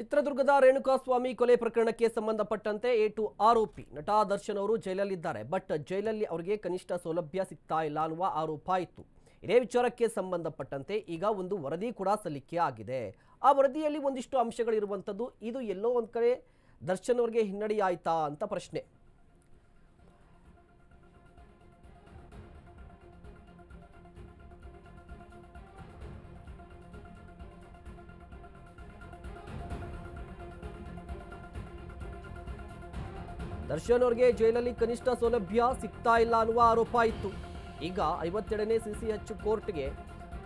ಚಿತ್ರದುರ್ಗದ ರೇಣುಕಾಸ್ವಾಮಿ ಕೊಲೆ ಪ್ರಕರಣಕ್ಕೆ ಸಂಬಂಧಪಟ್ಟಂತೆ ಎ ಟು ಆರೋಪಿ ನಟ ದರ್ಶನ್ ಅವರು ಜೈಲಲ್ಲಿದ್ದಾರೆ. ಬಟ್ ಜೈಲಲ್ಲಿ ಅವರಿಗೆ ಕನಿಷ್ಠ ಸೌಲಭ್ಯ ಸಿಗ್ತಾ ಇಲ್ಲ ಅನ್ನುವ ಆರೋಪ ಇತ್ತು ಇದೇ ವಿಚಾರಕ್ಕೆ ಸಂಬಂಧಪಟ್ಟಂತೆ ಈಗ ಒಂದು ವರದಿ ಕೂಡ ಸಲ್ಲಿಕೆ ಆಗಿದೆ. ಆ ವರದಿಯಲ್ಲಿ ಒಂದಿಷ್ಟು ಅಂಶಗಳಿರುವಂಥದ್ದು, ಇದು ಎಲ್ಲೋ ಒಂದು ಕಡೆ ದರ್ಶನ್ ಅವರಿಗೆ ಹಿನ್ನಡೆಯಾಯಿತಾ ಅಂತ ಪ್ರಶ್ನೆ. ದರ್ಶನ್ ಅವರಿಗೆ ಜೈಲಲ್ಲಿ ಕನಿಷ್ಠ ಸೌಲಭ್ಯ ಸಿಗ್ತಾ ಇಲ್ಲ ಅನ್ನುವ ಆರೋಪ ಇತ್ತು. ಈಗ ಐವತ್ತೆರಡನೇ ಸಿಸಿಎಚ್ ಕೋರ್ಟ್ಗೆ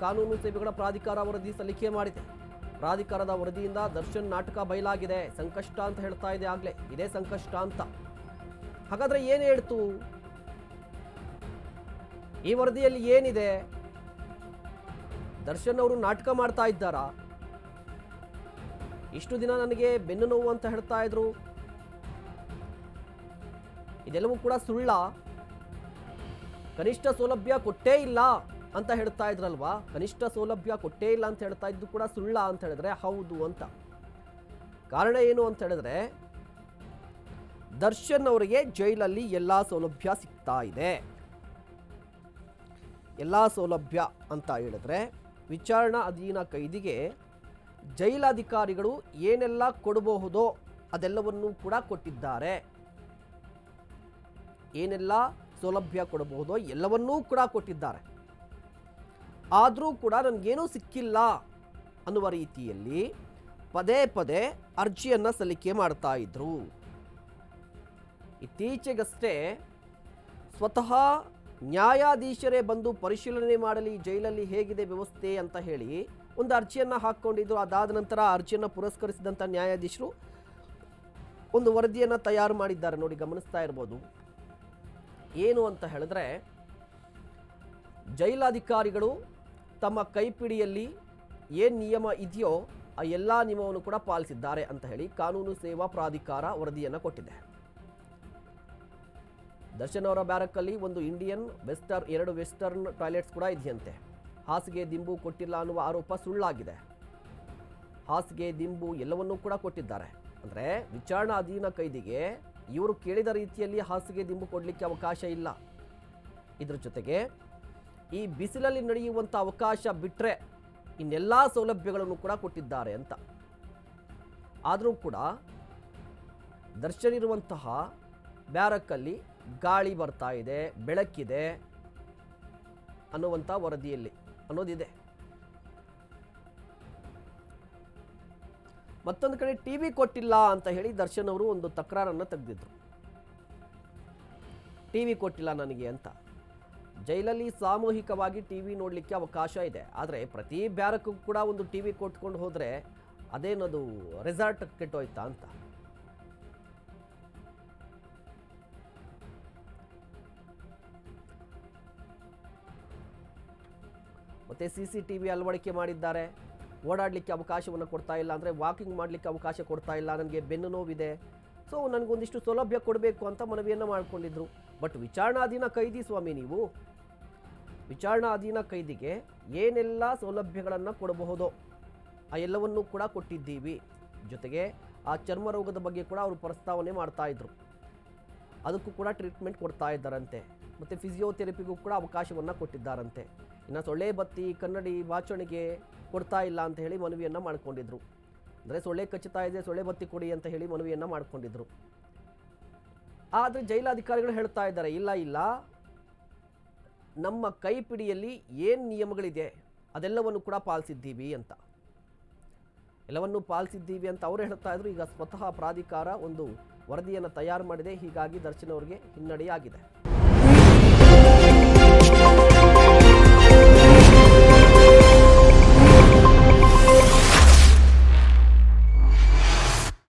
ಕಾನೂನು ಸೇವೆಗಳ ಪ್ರಾಧಿಕಾರ ವರದಿ ಸಲ್ಲಿಕೆ ಮಾಡಿದೆ. ಪ್ರಾಧಿಕಾರದ ವರದಿಯಿಂದ ದರ್ಶನ್ ನಾಟಕ ಬಯಲಾಗಿದೆ. ಸಂಕಷ್ಟ ಅಂತ ಹೇಳ್ತಾ ಇದೆ ಆಗ್ಲೇ. ಇದೇ ಸಂಕಷ್ಟ ಅಂತ. ಹಾಗಾದ್ರೆ ಏನು ಹೇಳ್ತು? ಈ ವರದಿಯಲ್ಲಿ ಏನಿದೆ? ದರ್ಶನ್ ಅವರು ನಾಟಕ ಮಾಡ್ತಾ ಇದ್ದಾರಾ? ಇಷ್ಟು ದಿನ ನನಗೆ ಬೆನ್ನು ನೋವು ಅಂತ ಹೇಳ್ತಾ ಇದ್ರು. ಇದೆಲ್ಲವೂ ಕೂಡ ಸುಳ್ಳ. ಕನಿಷ್ಠ ಸೌಲಭ್ಯ ಕೊಟ್ಟೇ ಇಲ್ಲ ಅಂತ ಹೇಳ್ತಾ ಇದ್ರಲ್ವಾ? ಕನಿಷ್ಠ ಸೌಲಭ್ಯ ಕೊಟ್ಟೇ ಇಲ್ಲ ಅಂತ ಹೇಳ್ತಾ ಇದ್ದು ಕೂಡ ಸುಳ್ಳ ಅಂತ ಹೇಳಿದ್ರೆ ಹೌದು ಅಂತ. ಕಾರಣ ಏನು ಅಂತ ಹೇಳಿದ್ರೆ, ದರ್ಶನ್ ಅವರಿಗೆ ಜೈಲಲ್ಲಿ ಎಲ್ಲ ಸೌಲಭ್ಯ ಸಿಗ್ತಾ ಇದೆ. ಎಲ್ಲ ಸೌಲಭ್ಯ ಅಂತ ಹೇಳಿದ್ರೆ, ವಿಚಾರಣಾ ಅಧೀನ ಕೈದಿಗೆ ಜೈಲಾಧಿಕಾರಿಗಳು ಏನೆಲ್ಲ ಕೊಡಬಹುದೋ ಅದೆಲ್ಲವನ್ನೂ ಕೂಡ ಕೊಟ್ಟಿದ್ದಾರೆ. ಏನೆಲ್ಲ ಸೌಲಭ್ಯ ಕೊಡಬಹುದೋ ಎಲ್ಲವನ್ನೂ ಕೂಡ ಕೊಟ್ಟಿದ್ದಾರೆ. ಆದರೂ ಕೂಡ ನನಗೇನೂ ಸಿಕ್ಕಿಲ್ಲ ಅನ್ನುವ ರೀತಿಯಲ್ಲಿ ಪದೇ ಪದೇ ಅರ್ಜಿಯನ್ನು ಸಲ್ಲಿಕೆ ಮಾಡ್ತಾ ಇದ್ರು. ಇತ್ತೀಚೆಗಷ್ಟೇ ಸ್ವತಃ ನ್ಯಾಯಾಧೀಶರೇ ಬಂದು ಪರಿಶೀಲನೆ ಮಾಡಲಿ, ಜೈಲಲ್ಲಿ ಹೇಗಿದೆ ವ್ಯವಸ್ಥೆ ಅಂತ ಹೇಳಿ ಒಂದು ಅರ್ಜಿಯನ್ನು ಹಾಕ್ಕೊಂಡಿದ್ರು. ಅದಾದ ನಂತರ ಅರ್ಜಿಯನ್ನು ಪುರಸ್ಕರಿಸಿದಂಥ ನ್ಯಾಯಾಧೀಶರು ಒಂದು ವರದಿಯನ್ನು ತಯಾರು ಮಾಡಿದ್ದಾರೆ. ನೋಡಿ ಗಮನಿಸ್ತಾ ಇರ್ಬೋದು. ಏನು ಅಂತ ಹೇಳಿದ್ರೆ, ಜೈಲಾಧಿಕಾರಿಗಳು ತಮ್ಮ ಕೈಪಿಡಿಯಲ್ಲಿ ಏನು ನಿಯಮ ಇದೆಯೋ ಆ ಎಲ್ಲ ನಿಯಮವನ್ನು ಕೂಡ ಪಾಲಿಸಿದ್ದಾರೆ ಅಂತ ಹೇಳಿ ಕಾನೂನು ಸೇವಾ ಪ್ರಾಧಿಕಾರ ವರದಿಯನ್ನು ಕೊಟ್ಟಿದೆ. ದರ್ಶನ್ ಅವರ ಬ್ಯಾರಕ್ಕಲ್ಲಿ ಒಂದು ಇಂಡಿಯನ್ ವೆಸ್ಟರ್ನ್ ಎರಡು ವೆಸ್ಟರ್ನ್ ಟಾಯ್ಲೆಟ್ಸ್ ಕೂಡ ಇದೆಯಂತೆ. ಹಾಸಿಗೆ ದಿಂಬು ಕೊಟ್ಟಿಲ್ಲ ಅನ್ನುವ ಆರೋಪ ಸುಳ್ಳಾಗಿದೆ. ಹಾಸಿಗೆ ದಿಂಬು ಎಲ್ಲವನ್ನೂ ಕೂಡ ಕೊಟ್ಟಿದ್ದಾರೆ. ಅಂದರೆ ವಿಚಾರಣಾಧೀನ ಕೈದಿಗೆ ಇವರು ಕೇಳಿದ ರೀತಿಯಲ್ಲಿ ಹಾಸಿಗೆ ದಿಂಬು ಕೊಡಲಿಕ್ಕೆ ಅವಕಾಶ ಇಲ್ಲ. ಇದರ ಜೊತೆಗೆ ಈ ಬಿಸಿಲಲ್ಲಿ ನಡೆಯುವಂಥ ಅವಕಾಶ ಬಿಟ್ಟರೆ ಇನ್ನೆಲ್ಲ ಸೌಲಭ್ಯಗಳನ್ನು ಕೂಡ ಕೊಟ್ಟಿದ್ದಾರೆ ಅಂತ. ಆದರೂ ಕೂಡ ದರ್ಶನ ಇರುವಂತಹ ಬ್ಯಾರಕ್ಕಲ್ಲಿ ಗಾಳಿ ಬರ್ತಾ ಇದೆ, ಬೆಳಕಿದೆ ಅನ್ನುವಂಥ ವರದಿಯಲ್ಲಿ ಅನ್ನೋದಿದೆ. ಮತ್ತೊಂದು ಕಡೆ ಟಿ ವಿ ಕೊಟ್ಟಿಲ್ಲ ಅಂತ ಹೇಳಿ ದರ್ಶನ್ ಅವರು ಒಂದು ತಕರಾರನ್ನು ತೆಗೆದಿದ್ರು. ಟಿ ವಿ ಕೊಟ್ಟಿಲ್ಲ ನನಗೆ ಅಂತ. ಜೈಲಲ್ಲಿ ಸಾಮೂಹಿಕವಾಗಿ ಟಿ ವಿ ನೋಡಲಿಕ್ಕೆ ಅವಕಾಶ ಇದೆ. ಆದರೆ ಪ್ರತಿ ಬ್ಯಾರಕ್ಕೂ ಕೂಡ ಒಂದು ಟಿ ವಿ ಕೊಟ್ಕೊಂಡು ಹೋದರೆ ಅದೇನದು ರೆಸಾರ್ಟ್ ಕೆಟ್ಟೋಯ್ತಾ ಅಂತ. ಮತ್ತು ಸಿ ಸಿ ಟಿ ವಿ ಅಳವಡಿಕೆ ಮಾಡಿದ್ದಾರೆ. ಓಡಾಡಲಿಕ್ಕೆ ಅವಕಾಶವನ್ನು ಕೊಡ್ತಾ ಇಲ್ಲ ಅಂದರೆ ವಾಕಿಂಗ್ ಮಾಡಲಿಕ್ಕೆ ಅವಕಾಶ ಕೊಡ್ತಾ ಇಲ್ಲ, ನನಗೆ ಬೆನ್ನು ನೋವಿದೆ. ಸೊ ನನಗೊಂದಿಷ್ಟು ಸೌಲಭ್ಯ ಕೊಡಬೇಕು ಅಂತ ಮನವಿಯನ್ನು ಮಾಡಿಕೊಂಡಿದ್ರು. ಬಟ್ ವಿಚಾರಣಾಧೀನ ಕೈದಿ ಸ್ವಾಮಿ ನೀವು, ವಿಚಾರಣಾಧೀನ ಕೈದಿಗೆ ಏನೆಲ್ಲ ಸೌಲಭ್ಯಗಳನ್ನು ಕೊಡಬಹುದೋ ಆ ಎಲ್ಲವನ್ನೂ ಕೂಡ ಕೊಟ್ಟಿದ್ದೀವಿ. ಜೊತೆಗೆ ಆ ಚರ್ಮ ರೋಗದ ಬಗ್ಗೆ ಕೂಡ ಅವರು ಪ್ರಸ್ತಾವನೆ ಮಾಡ್ತಾ ಇದ್ರು. ಅದಕ್ಕೂ ಕೂಡ ಟ್ರೀಟ್ಮೆಂಟ್ ಕೊಡ್ತಾ ಇದ್ದಾರಂತೆ. ಮತ್ತು ಫಿಸಿಯೋಥೆರಪಿಗೂ ಕೂಡ ಅವಕಾಶವನ್ನು ಕೊಟ್ಟಿದ್ದಾರಂತೆ. ಇನ್ನು ಸೊಳ್ಳೆ ಬತ್ತಿ, ಕನ್ನಡಿ ಬಾಚಣಿಗೆ ಕೊಡ್ತಾ ಇಲ್ಲ ಅಂತ ಹೇಳಿ ಮನವಿಯನ್ನು ಮಾಡಿಕೊಂಡಿದ್ರು. ಅಂದರೆ ಸೊಳ್ಳೆ ಕಚ್ಚುತ್ತಾ ಇದೆ, ಸೊಳ್ಳೆ ಬತ್ತಿ ಕೊಡಿ ಅಂತ ಹೇಳಿ ಮನವಿಯನ್ನು ಮಾಡಿಕೊಂಡಿದ್ರು. ಆದರೆ ಜೈಲಾಧಿಕಾರಿಗಳು ಹೇಳ್ತಾ ಇದ್ದಾರೆ, ಇಲ್ಲ ಇಲ್ಲ. ನಮ್ಮ ಕೈಪಿಡಿಯಲ್ಲಿ ಏನು ನಿಯಮಗಳಿದೆ, ಅದೆಲ್ಲವನ್ನು ಕೂಡ ಪಾಲಿಸಿದ್ದೀವಿ ಅಂತ. ಎಲ್ಲವನ್ನೂ ಪಾಲಿಸಿದ್ದೀವಿ ಅಂತ ಅವರು ಹೇಳ್ತಾ ಇದ್ರು. ಈಗ ಸ್ವತಃ ಪ್ರಾಧಿಕಾರ ಒಂದು ವರದಿಯನ್ನು ತಯಾರು ಮಾಡಿದೆ. ಹೀಗಾಗಿ ದರ್ಶನ್ ಅವರಿಗೆ ಹಿನ್ನಡೆಯಾಗಿದೆ.